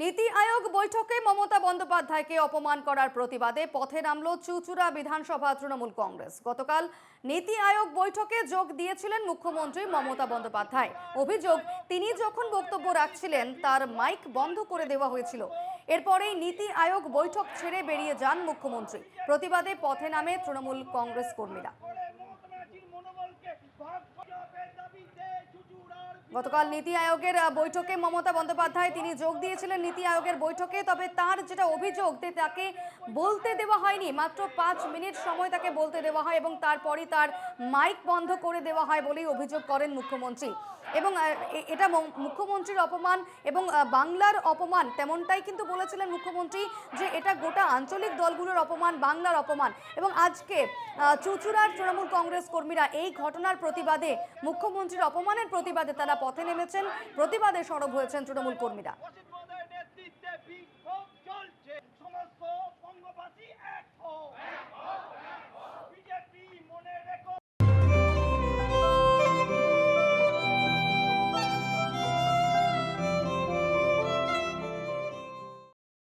নীতি আয়োগ বৈঠকে মমতা বন্দ্যোপাধ্যায়কে অপমান করার প্রতিবাদে পথে নামল চুচুড়া বিধানসভা তৃণমূল কংগ্রেস। গতকাল নীতি আয়োগ বৈঠকে যোগ দিয়েছিলেন মুখ্যমন্ত্রী মমতা বন্দ্যোপাধ্যায়। অভিযোগ, তিনি যখন বক্তব্য রাখছিলেন, তার মাইক বন্ধ করে দেওয়া হয়েছিল। এরপরেই নীতি আয়োগ বৈঠক ছেড়ে বেরিয়ে যান মুখ্যমন্ত্রী। প্রতিবাদে পথে নামে তৃণমূল কংগ্রেস কর্মীরা। গতকাল নীতি আয়োগের বৈঠকে মমতা বন্দ্যোপাধ্যায় তিনি যোগ দিয়েছিলেন নীতি আয়োগের বৈঠকে, তবে তার যেটা অভিযোগ যে তাকে বলতে দেওয়া হয়নি, মাত্র পাঁচ মিনিট সময় তাকে বলতে দেওয়া হয় এবং তারপরই তার মাইক বন্ধ করে দেওয়া হয় বলেই অভিযোগ করেন মুখ্যমন্ত্রী। এবং এটা মুখ্যমন্ত্রীর অপমান এবং বাংলার অপমান তেমনটাই কিন্তু বলেছিলেন মুখ্যমন্ত্রী যে এটা গোটা আঞ্চলিক দলগুলোর অপমান, বাংলার অপমান। এবং আজকে চুচুড়ার তৃণমূল কংগ্রেস কর্মীরা এই ঘটনার প্রতিবাদে, মুখ্যমন্ত্রীর অপমানের প্রতিবাদে তারা পথে নেমেছেন। প্রতিবাদে সরব হয়েছেন তৃণমূল কর্মীরা।